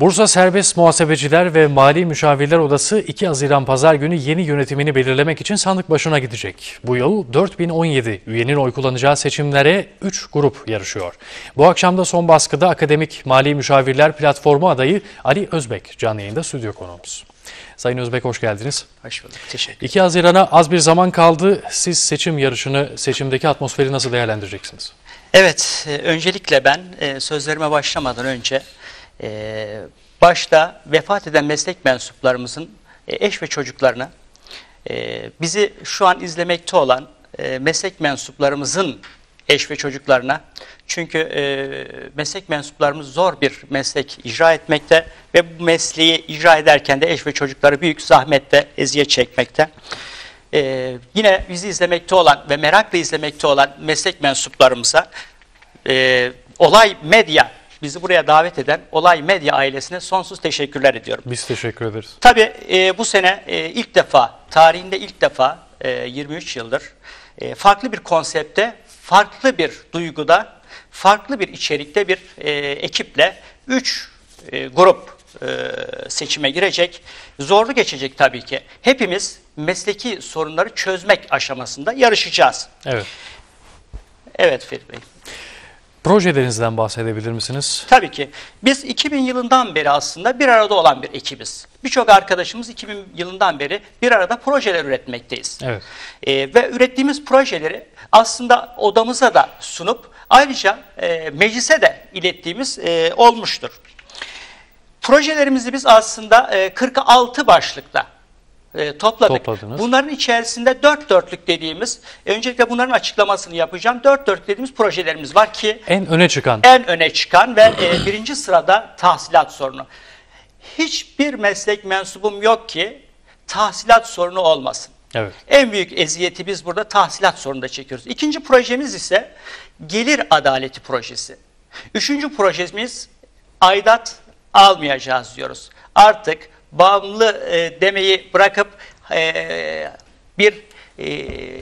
Bursa Serbest Muhasebeciler ve Mali Müşavirler Odası 2 Haziran Pazar günü yeni yönetimini belirlemek için sandık başına gidecek. Bu yıl 4017 üyenin oy kullanacağı seçimlere 3 grup yarışıyor. Bu akşam da son baskıda Akademik Mali Müşavirler Platformu adayı Ali Özbek canlı yayında stüdyo konuğumuz. Sayın Özbek hoş geldiniz. Hoş bulduk. Teşekkür 2 Haziran'a az bir zaman kaldı. Siz seçim yarışını, seçimdeki atmosferi nasıl değerlendireceksiniz? Evet, e, öncelikle ben e, sözlerime başlamadan önce e, başta vefat eden meslek mensuplarımızın e, eş ve çocuklarına, e, bizi şu an izlemekte olan e, meslek mensuplarımızın eş ve çocuklarına, çünkü e, meslek mensuplarımız zor bir meslek icra etmekte ve bu mesleği icra ederken de eş ve çocukları büyük zahmette eziyet çekmekte. Ee, yine bizi izlemekte olan ve merakla izlemekte olan meslek mensuplarımıza e, Olay Medya, bizi buraya davet eden Olay Medya ailesine sonsuz teşekkürler ediyorum. Biz teşekkür ederiz. Tabii e, bu sene e, ilk defa, tarihinde ilk defa e, 23 yıldır e, farklı bir konsepte, farklı bir duyguda, farklı bir içerikte bir e, ekiple 3 e, grup e, seçime girecek. Zorlu geçecek tabii ki. Hepimiz mesleki sorunları çözmek aşamasında yarışacağız. Evet. Evet Ferit Bey. Projelerinizden bahsedebilir misiniz? Tabii ki. Biz 2000 yılından beri aslında bir arada olan bir ekibiz. Birçok arkadaşımız 2000 yılından beri bir arada projeler üretmekteyiz. Evet. Ee, ve ürettiğimiz projeleri aslında odamıza da sunup ayrıca e, meclise de ilettiğimiz e, olmuştur. Projelerimizi biz aslında e, 46 başlıkta e, topladık. Topladınız. Bunların içerisinde dört dörtlük dediğimiz, öncelikle bunların açıklamasını yapacağım. Dört dörtlük dediğimiz projelerimiz var ki En öne çıkan en öne çıkan ve e, birinci sırada tahsilat sorunu. Hiçbir meslek mensubum yok ki tahsilat sorunu olmasın. Evet. En büyük eziyeti biz burada tahsilat sorununda çekiyoruz. İkinci projemiz ise gelir adaleti projesi. Üçüncü projemiz aidat almayacağız diyoruz. Artık bağımlı e, demeyi bırakıp e, bir e,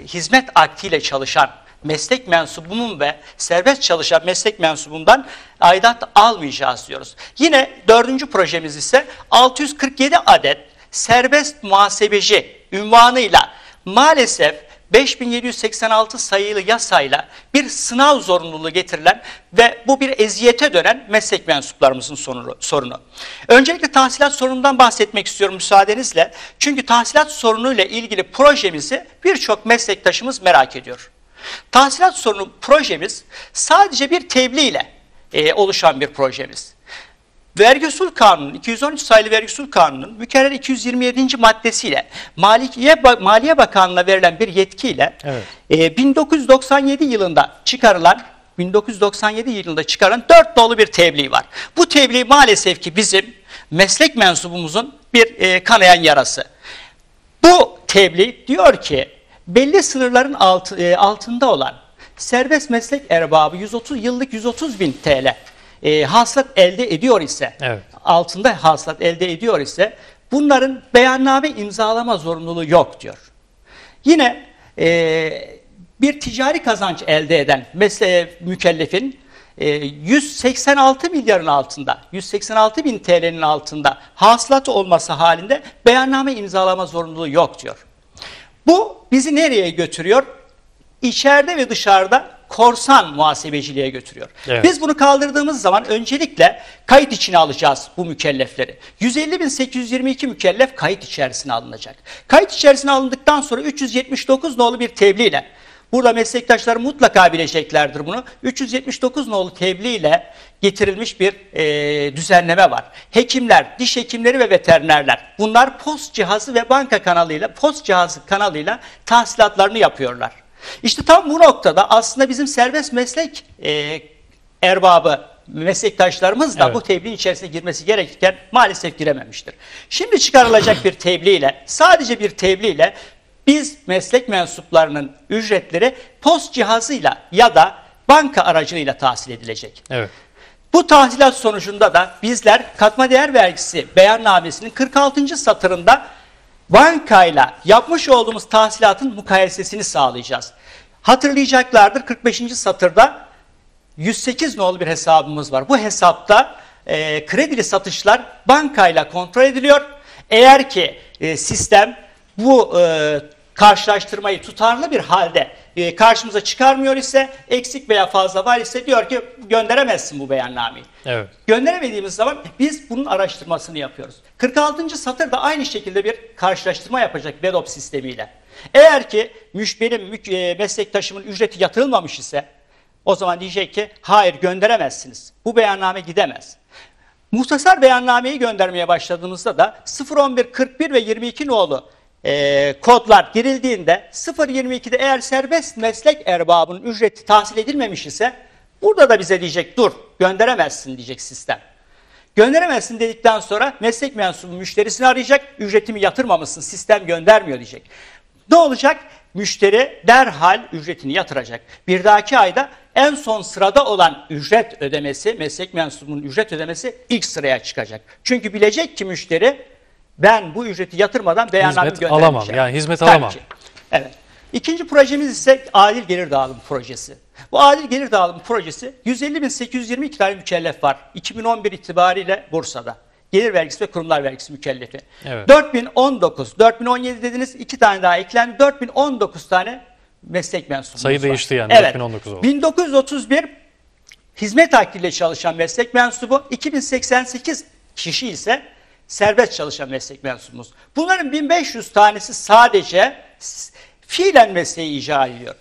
hizmet aktiyle çalışan meslek mensubumun ve serbest çalışan meslek mensubundan aidat almayacağız diyoruz. Yine dördüncü projemiz ise 647 adet serbest muhasebeci ünvanıyla maalesef 5786 sayılı yasayla bir sınav zorunluluğu getirilen ve bu bir eziyete dönen meslek mensuplarımızın sorunu. Öncelikle tahsilat sorunundan bahsetmek istiyorum müsaadenizle. Çünkü tahsilat sorunuyla ilgili projemizi birçok meslektaşımız merak ediyor. Tahsilat sorunu projemiz sadece bir tebliğ ile e, oluşan bir projemiz. Vergi Usul Kanunu 213 sayılı Vergi Usul Kanunu'nun mükerrer 227. maddesiyle Maliye, Maliye Bakanlığı'na verilen bir yetkiyle Evet. e, 1997 yılında çıkarılan 1997 yılında çıkarılan dört dolu bir tebliğ var. Bu tebliğ maalesef ki bizim meslek mensubumuzun bir e, kanayan yarası. Bu tebliğ diyor ki belli sınırların altı, e, altında olan serbest meslek erbabı 130 yıllık 130 bin TL e, hasılat elde ediyor ise Evet. altında hasılat elde ediyor ise bunların beyanname imzalama zorunluluğu yok diyor. Yine e, bir ticari kazanç elde eden mesle mükellefin e, 186 milyarın altında, 186 bin TL'nin altında hasılatı olması halinde beyanname imzalama zorunluluğu yok diyor. Bu bizi nereye götürüyor? İçeride ve dışarıda korsan muhasebeciliğe götürüyor. Evet. Biz bunu kaldırdığımız zaman öncelikle kayıt içine alacağız bu mükellefleri. 150.822 mükellef kayıt içerisine alınacak. Kayıt içerisine alındıktan sonra 379 nolu bir tebliğ ile Burada meslektaşlar mutlaka bileceklerdir bunu. 379 nolu tebliğ ile getirilmiş bir e, düzenleme var. Hekimler, diş hekimleri ve veterinerler bunlar post cihazı ve banka kanalıyla, post cihazı kanalıyla tahsilatlarını yapıyorlar. İşte tam bu noktada aslında bizim serbest meslek e, erbabı meslektaşlarımız da Evet. bu tebliğin içerisine girmesi gerekirken maalesef girememiştir. Şimdi çıkarılacak bir tebliğ ile sadece bir tebliğ ile biz meslek mensuplarının ücretleri post cihazıyla ya da banka aracılığıyla tahsil edilecek. Evet. Bu tahsilat sonucunda da bizler katma değer vergisi beyannamesinin 46. satırında bankayla yapmış olduğumuz tahsilatın mukayesesini sağlayacağız. Hatırlayacaklardır 45. satırda 108 nolu bir hesabımız var. Bu hesapta e, kredili satışlar bankayla kontrol ediliyor. Eğer ki e, sistem bu e, karşılaştırmayı tutarlı bir halde e, karşımıza çıkarmıyor ise eksik veya fazla var ise diyor ki gönderemezsin bu beyannameyi. Evet. Gönderemediğimiz zaman biz bunun araştırmasını yapıyoruz. 46. satır da aynı şekilde bir karşılaştırma yapacak WebOp sistemiyle. Eğer ki müş, benim mük- e, meslektaşımın ücreti yatırılmamış ise o zaman diyecek ki hayır gönderemezsiniz. Bu beyanname gidemez. Muhtasar beyannameyi göndermeye başladığımızda da 011, 41 ve 22 nolu e, kodlar girildiğinde 022'de eğer serbest meslek erbabının ücreti tahsil edilmemiş ise burada da bize diyecek dur gönderemezsin diyecek sistem. Gönderemezsin dedikten sonra meslek mensubu müşterisini arayacak. Ücretimi yatırmamışsın sistem göndermiyor diyecek. Ne olacak? Müşteri derhal ücretini yatıracak. Bir dahaki ayda en son sırada olan ücret ödemesi, meslek mensubunun ücret ödemesi ilk sıraya çıkacak. Çünkü bilecek ki müşteri ben bu ücreti yatırmadan beyanname Hizmet alamam, yani hizmet Tabii alamam. ki. Evet. İkinci projemiz ise adil gelir dağılımı projesi. Bu adil gelir dağılımı projesi 150.822 tane mükellef var. 2011 itibariyle Bursa'da. Gelir vergisi ve kurumlar vergisi mükellefi. Evet. 4019, 4017 dediniz iki tane daha eklendi. 4019 tane meslek mensubumuz Sayı var. değişti yani, Evet. 4019 oldu. 1931 hizmet hakkıyla çalışan meslek mensubu, 2088 kişi ise serbest çalışan meslek mensubumuz. Bunların 1500 tanesi sadece fiilen mesleği icra ediyor.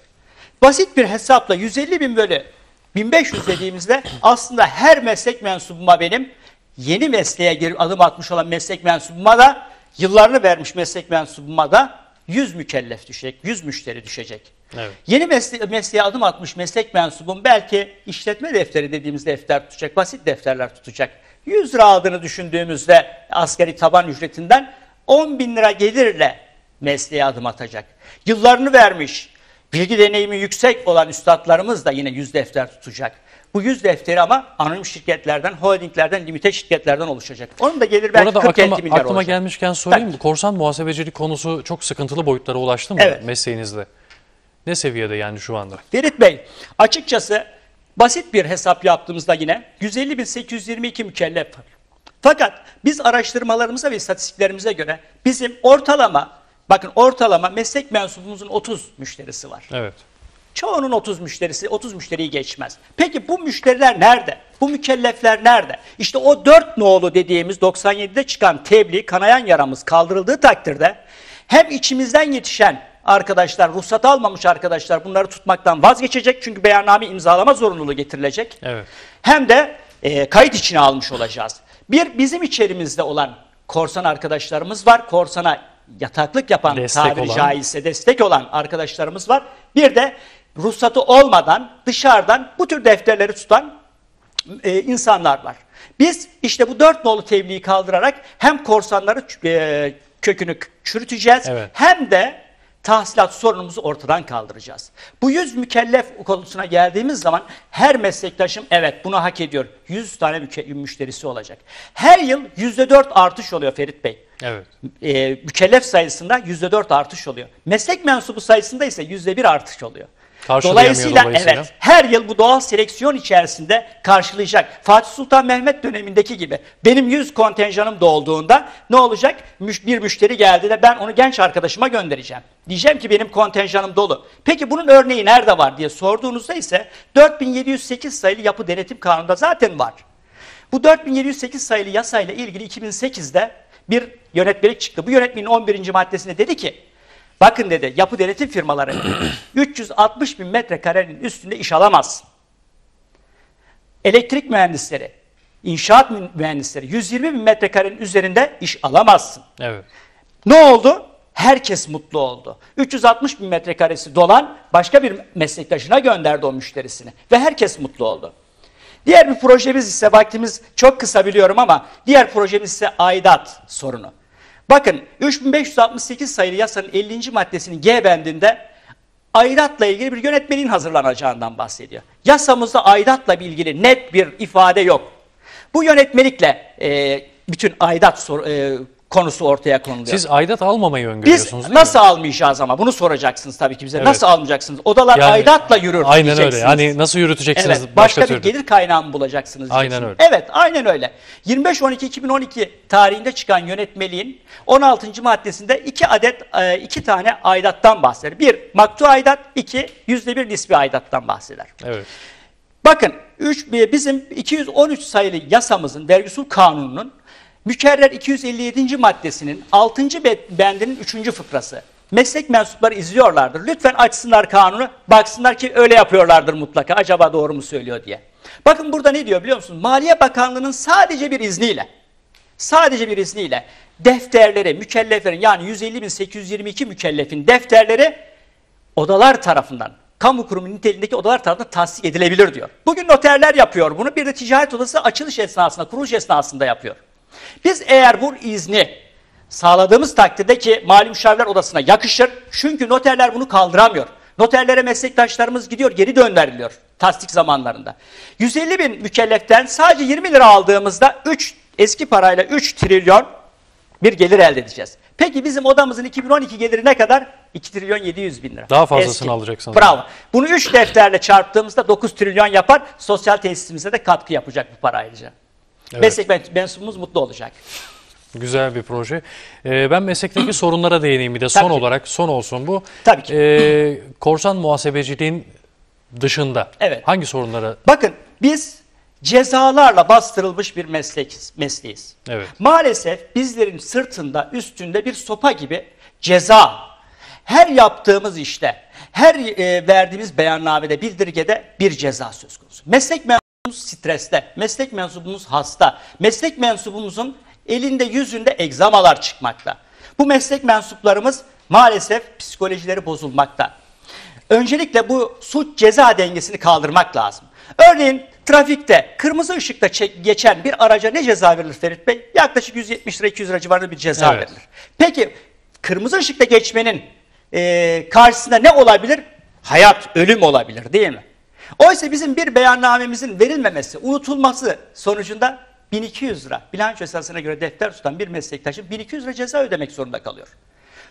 Basit bir hesapla 150 bin bölü 1500 dediğimizde aslında her meslek mensubuma benim yeni mesleğe girip adım atmış olan meslek mensubuma da yıllarını vermiş meslek mensubuma da 100 mükellef düşecek, 100 müşteri düşecek. Evet. Yeni mesle mesleğe adım atmış meslek mensubum belki işletme defteri dediğimiz defter tutacak, basit defterler tutacak. 100 lira aldığını düşündüğümüzde asgari taban ücretinden 10 bin lira gelirle mesleğe adım atacak. Yıllarını vermiş, bilgi deneyimi yüksek olan üstadlarımız da yine 100 defter tutacak. Bu 100 defteri ama anonim şirketlerden, holdinglerden, limite şirketlerden oluşacak. Onun da gelir belki Orada 40 aklıma, milyar aklıma olacak. gelmişken sorayım. Tabii. Korsan muhasebecilik konusu çok sıkıntılı boyutlara ulaştı mı Evet. mesleğinizde? Ne seviyede yani şu anda? Ferit Bey, açıkçası basit bir hesap yaptığımızda yine 150.822 mükellef var. Fakat biz araştırmalarımıza ve istatistiklerimize göre bizim ortalama, bakın ortalama meslek mensubumuzun 30 müşterisi var. Evet. Çoğunun 30 müşterisi, 30 müşteriyi geçmez. Peki bu müşteriler nerede? Bu mükellefler nerede? İşte o 4 nolu dediğimiz 97'de çıkan tebliğ, kanayan yaramız kaldırıldığı takdirde hem içimizden yetişen arkadaşlar, ruhsat almamış arkadaşlar bunları tutmaktan vazgeçecek. Çünkü beyanname imzalama zorunluluğu getirilecek. Evet. Hem de e, kayıt içine almış olacağız. Bir bizim içerimizde olan korsan arkadaşlarımız var. Korsana yataklık yapan Destek tabiri olan. caizse destek olan arkadaşlarımız var. Bir de ruhsatı olmadan dışarıdan bu tür defterleri tutan e, insanlar var. Biz işte bu dört nolu tebliği kaldırarak hem korsanları e, kökünü çürüteceğiz Evet. hem de tahsilat sorunumuzu ortadan kaldıracağız. Bu 100 mükellef konusuna geldiğimiz zaman her meslektaşım evet bunu hak ediyor. 100 tane müşterisi olacak. Her yıl %4 artış oluyor Ferit Bey. Evet. E, mükellef sayısında %4 artış oluyor. Meslek mensubu sayısında ise %1 artış oluyor. Dolayısıyla, dolayısıyla. evet her yıl bu doğal seleksiyon içerisinde karşılayacak. Fatih Sultan Mehmet dönemindeki gibi benim 100 kontenjanım dolduğunda ne olacak? Bir müşteri geldi de ben onu genç arkadaşıma göndereceğim. Diyeceğim ki benim kontenjanım dolu. Peki bunun örneği nerede var diye sorduğunuzda ise 4708 sayılı yapı denetim kanununda zaten var. Bu 4708 sayılı yasayla ilgili 2008'de bir yönetmelik çıktı. Bu yönetmenin 11. maddesinde dedi ki bakın dedi yapı denetim firmaları 360 bin metrekarenin üstünde iş alamaz. Elektrik mühendisleri, inşaat mü- mühendisleri 120 bin metrekarenin üzerinde iş alamazsın. Evet. Ne oldu? Herkes mutlu oldu. 360 bin metrekaresi dolan başka bir meslektaşına gönderdi o müşterisini. Ve herkes mutlu oldu. Diğer bir projemiz ise vaktimiz çok kısa biliyorum ama diğer projemiz ise aidat sorunu. Bakın 3568 sayılı yasanın 50. maddesinin G bendinde aidatla ilgili bir yönetmenin hazırlanacağından bahsediyor. Yasamızda aidatla ilgili net bir ifade yok. Bu yönetmelikle e, bütün aidat sor- e, konusu ortaya konuluyor. Siz aidat almamayı Biz öngörüyorsunuz değil nasıl mi? almayacağız ama bunu soracaksınız tabii ki bize. Evet. Nasıl almayacaksınız? Odalar Yani- aidatla yürür Aynen öyle. Hani nasıl yürüteceksiniz Evet, başka, türlü? bir gelir kaynağı mı bulacaksınız? Aynen diyeceksiniz. öyle. Evet, aynen öyle. 25-12-2012 tarihinde çıkan yönetmeliğin 16. maddesinde iki adet, e, iki tane aidattan bahseder. Bir, maktu aidat, iki, yüzde bir nisbi aidattan bahseder. Evet. Bakın üç, bizim 213 sayılı yasamızın, vergi usul kanununun mükerrer 257. maddesinin 6. be- bendinin 3. fıkrası. Meslek mensupları izliyorlardır. Lütfen açsınlar kanunu, baksınlar ki öyle yapıyorlardır mutlaka. Acaba doğru mu söylüyor diye. Bakın burada ne diyor biliyor musunuz? Maliye Bakanlığı'nın sadece bir izniyle, sadece bir izniyle defterleri, mükelleflerin yani 150.822 mükellefin defterleri odalar tarafından, kamu kurumu niteliğindeki odalar tarafından tasdik edilebilir diyor. Bugün noterler yapıyor bunu. Bir de ticaret odası açılış esnasında, kuruluş esnasında yapıyor. Biz eğer bu izni sağladığımız takdirde ki mali müşavirler odasına yakışır. Çünkü noterler bunu kaldıramıyor. Noterlere meslektaşlarımız gidiyor, geri döndürülüyor tasdik zamanlarında. 150 bin mükelleften sadece 20 lira aldığımızda 3 eski parayla 3 trilyon bir gelir elde edeceğiz. Peki bizim odamızın 2012 geliri ne kadar? 2 trilyon 700 bin lira. Daha fazlasını alacaksınız. Bravo. Bunu 3 defterle çarptığımızda 9 trilyon yapar. Sosyal tesisimize de katkı yapacak bu para ayrıca. Evet. Meslek men- mensubumuz mutlu olacak. Güzel bir proje. Ee, ben meslekteki sorunlara değineyim bir de son Tabii ki. olarak son olsun bu. Tabii ki. Ee, korsan muhasebeciliğin dışında Evet. hangi sorunlara Bakın biz cezalarla bastırılmış bir meslek, mesleğiz. Evet. Maalesef bizlerin sırtında, üstünde bir sopa gibi ceza. Her yaptığımız işte, her e, verdiğimiz beyannamede, bildirgede bir ceza söz konusu. Meslek streste, meslek mensubumuz hasta, meslek mensubumuzun elinde yüzünde egzamalar çıkmakta. Bu meslek mensuplarımız maalesef psikolojileri bozulmakta. Öncelikle bu suç ceza dengesini kaldırmak lazım. Örneğin trafikte kırmızı ışıkta geçen bir araca ne ceza verilir Ferit Bey? Yaklaşık 170 lira 200 lira civarında bir ceza Evet. verilir. Peki kırmızı ışıkta geçmenin e, karşısında ne olabilir? Hayat, ölüm olabilir değil mi? Oysa bizim bir beyannamemizin verilmemesi, unutulması sonucunda 1200 lira bilanço esasına göre defter tutan bir meslektaşın 1200 lira ceza ödemek zorunda kalıyor.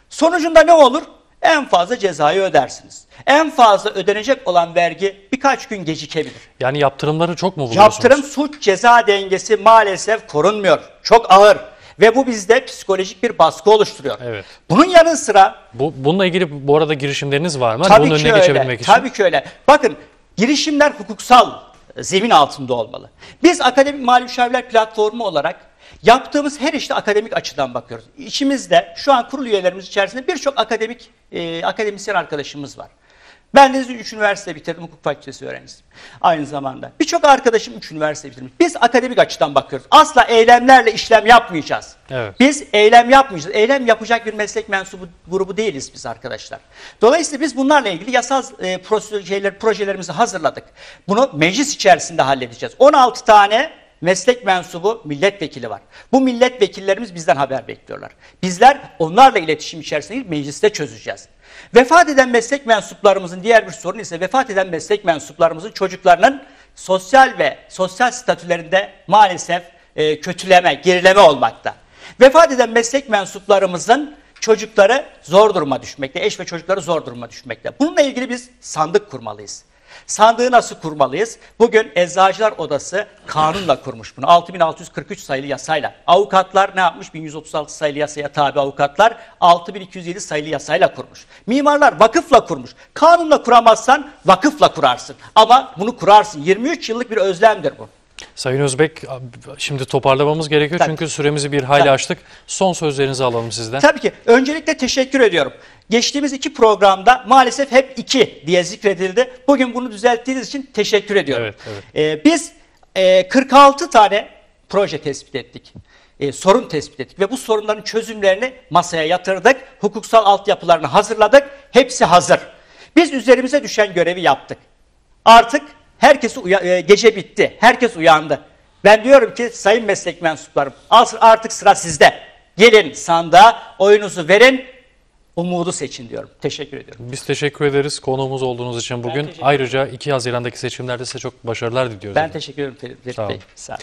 Sonucunda ne olur? En fazla cezayı ödersiniz. En fazla ödenecek olan vergi birkaç gün gecikebilir. yani yaptırımları çok mu buluyorsunuz? Yaptırım suç ceza dengesi maalesef korunmuyor. Çok ağır ve bu bizde psikolojik bir baskı oluşturuyor. Evet. Bunun yanı sıra Bu, bununla ilgili bu arada girişimleriniz var mı? Tabii Bunun ki önüne öyle. geçebilmek için. Tabii ki öyle. Bakın girişimler hukuksal zemin altında olmalı. Biz akademik mali müşavirler platformu olarak yaptığımız her işte akademik açıdan bakıyoruz. İçimizde şu an kurul üyelerimiz içerisinde birçok akademik e, akademisyen arkadaşımız var. Ben de 3 üniversite bitirdim, hukuk fakültesi öğrencisiyim. Aynı zamanda. Birçok arkadaşım 3 üniversite bitirmiş. Biz akademik açıdan bakıyoruz. Asla eylemlerle işlem yapmayacağız. Evet. Biz eylem yapmayacağız. Eylem yapacak bir meslek mensubu grubu değiliz biz arkadaşlar. Dolayısıyla biz bunlarla ilgili yasal e, projeler, projelerimizi hazırladık. Bunu meclis içerisinde halledeceğiz. 16 tane meslek mensubu milletvekili var. Bu milletvekillerimiz bizden haber bekliyorlar. Bizler onlarla iletişim içerisinde mecliste çözeceğiz. Vefat eden meslek mensuplarımızın diğer bir sorunu ise vefat eden meslek mensuplarımızın çocuklarının sosyal ve sosyal statülerinde maalesef e, kötüleme, gerileme olmakta. Vefat eden meslek mensuplarımızın çocukları zor duruma düşmekte, eş ve çocukları zor duruma düşmekte. Bununla ilgili biz sandık kurmalıyız. Sandığı nasıl kurmalıyız? Bugün Eczacılar Odası kanunla kurmuş bunu. 6643 sayılı yasayla. Avukatlar ne yapmış? 1136 sayılı yasaya tabi avukatlar 6207 sayılı yasayla kurmuş. Mimarlar vakıfla kurmuş. Kanunla kuramazsan vakıfla kurarsın. Ama bunu kurarsın. 23 yıllık bir özlemdir bu. Sayın Özbek şimdi toparlamamız gerekiyor Tabii. çünkü süremizi bir hayli Tabii. açtık. Son sözlerinizi alalım sizden. Tabii ki. Öncelikle teşekkür ediyorum. Geçtiğimiz iki programda maalesef hep iki diye zikredildi. Bugün bunu düzelttiğiniz için teşekkür ediyorum. Evet, evet. Ee, biz e, 46 tane proje tespit ettik. E, sorun tespit ettik ve bu sorunların çözümlerini masaya yatırdık. Hukuksal altyapılarını hazırladık. Hepsi hazır. Biz üzerimize düşen görevi yaptık. Artık herkes e, gece bitti. Herkes uyandı. Ben diyorum ki sayın meslek mensuplarım artık sıra sizde. Gelin sandığa oyunuzu verin. Umudu seçin diyorum. Teşekkür ediyorum. Biz teşekkür ederiz konuğumuz olduğunuz için bugün. Ayrıca 2 Haziran'daki seçimlerde size çok başarılar diliyoruz. Ben teşekkür ederim Ferit Bey. Sağ olun.